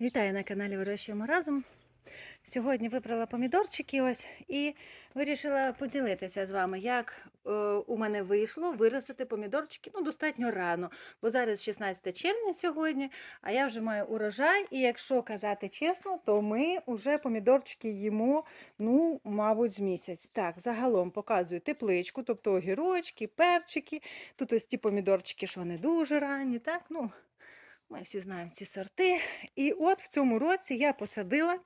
Вітаю на каналі Вирощуємо разом. Сьогодні вибрала помідорчики ось і вирішила поділитися з вами, як е, у мене вийшло виростити помідорчики ну, достатньо рано, бо зараз 16 червня сьогодні, а я вже маю урожай. І якщо казати чесно, то ми вже помідорчики їмо, ну, мабуть, з місяць. Так, загалом показую тепличку, тобто огірочки, перчики. Тут ось ті помідорчики, що вони дуже ранні. так, ну, Ми всі знаємо ці сорти. І от в цьому році я посадила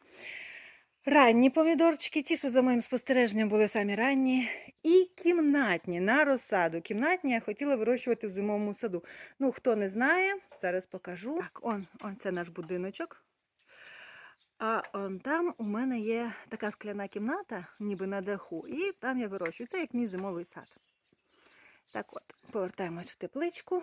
ранні помідорчики, ті, що за моїм спостереженням були самі ранні, і кімнатні на розсаду. Кімнатні я хотіла вирощувати в зимовому саду. Ну, хто не знає, зараз покажу. Так, он, он це наш будиночок. А он там у мене є така скляна кімната, ніби на даху, і там я вирощую. Це як мій зимовий сад. Так от, повертаємось в тепличку.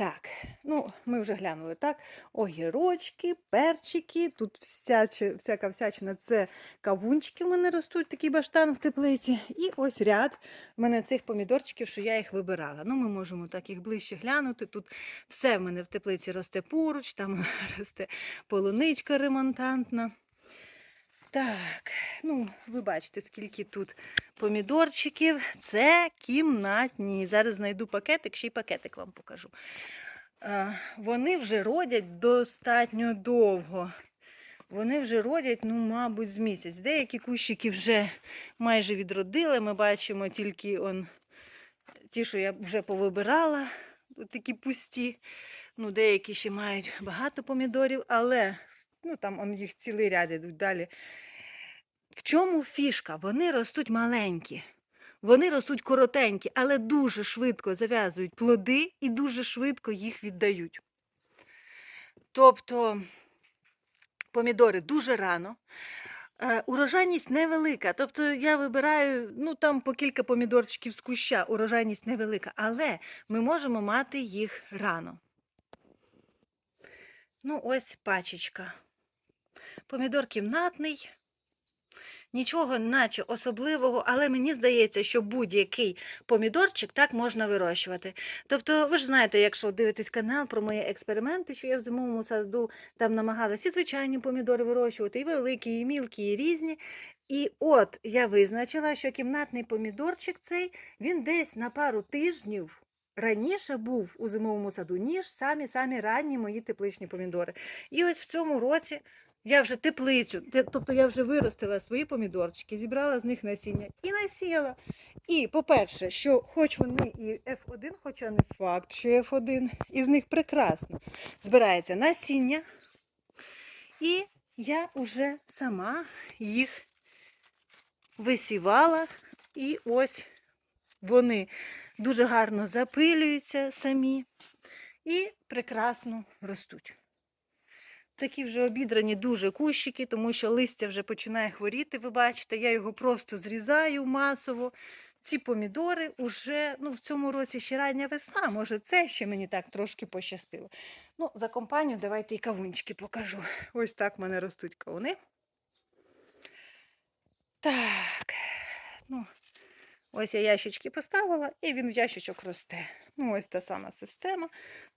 Так, ну, ми вже глянули, так? Огірочки, перчики, тут всяка всячина, це кавунчики в мене ростуть, такий баштан в теплиці. І ось ряд в мене цих помідорчиків, що я їх вибирала. Ну, ми можемо так їх ближче глянути. Тут все в мене в теплиці росте поруч, там росте полуничка ремонтантна. Так, ну, ви бачите, скільки тут помідорчиків. Це кімнатні. Зараз знайду пакетик, ще й пакетик вам покажу. Вони вже родять достатньо довго. Вони вже родять, ну, мабуть, з місяць. Деякі кущики вже майже відродили. Ми бачимо тільки он, ті, що я вже повибирала, такі пусті. Ну, деякі ще мають багато помідорів, але ну, там он, їх цілий ряд ідуть далі. В чому фішка? Вони ростуть маленькі. Вони ростуть коротенькі, але дуже швидко зав'язують плоди і дуже швидко їх віддають. Тобто помідори дуже рано. Е, Урожайність невелика. Тобто я вибираю ну, там по кілька помідорчиків з куща, урожайність невелика, але ми можемо мати їх рано. Ну, ось пачечка. Помідор кімнатний. Нічого, наче особливого, але мені здається, що будь-який помідорчик так можна вирощувати. Тобто, ви ж знаєте, якщо дивитесь канал про мої експерименти, що я в зимовому саду там намагалася і звичайні помідори вирощувати, і великі, і мілкі, і різні. І от я визначила, що кімнатний помідорчик цей він десь на пару тижнів. Раніше був у зимовому саду, ніж самі-самі ранні мої тепличні помідори. І ось в цьому році я вже теплицю, тобто я вже виростила свої помідорчики, зібрала з них насіння і насіяла. І, по-перше, що хоч вони і F1, хоча не факт, що F1, із них прекрасно збирається насіння. І я вже сама їх висівала, і ось вони дуже гарно запилюються самі і прекрасно ростуть. Такі вже обідрані дуже кущики, тому що листя вже починає хворіти. Ви бачите, я його просто зрізаю масово. Ці помідори вже ну, в цьому році ще рання весна. Може, це ще мені так трошки пощастило. Ну, за компанію давайте і кавунчики покажу. Ось так в мене ростуть кавуни. Так, ну, ось я ящички поставила, і він в ящичок росте. Ну, ось та сама система.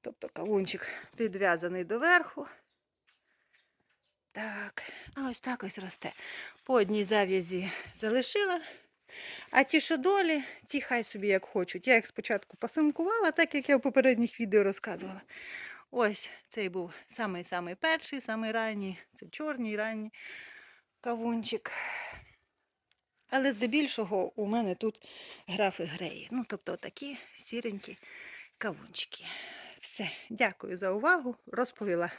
Тобто кавунчик підв'язаний доверху. Так, а ось так ось росте. По одній зав'язі залишила. А ті, що долі, ті хай собі як хочуть. Я їх спочатку посимкувала, так як я в попередніх відео розказувала. Ось цей був самий-самий перший, самий ранній. Це чорний ранній кавунчик. Але здебільшого у мене тут графи греї. Ну, тобто такі сіренькі кавунчики. Все, дякую за увагу. Розповіла.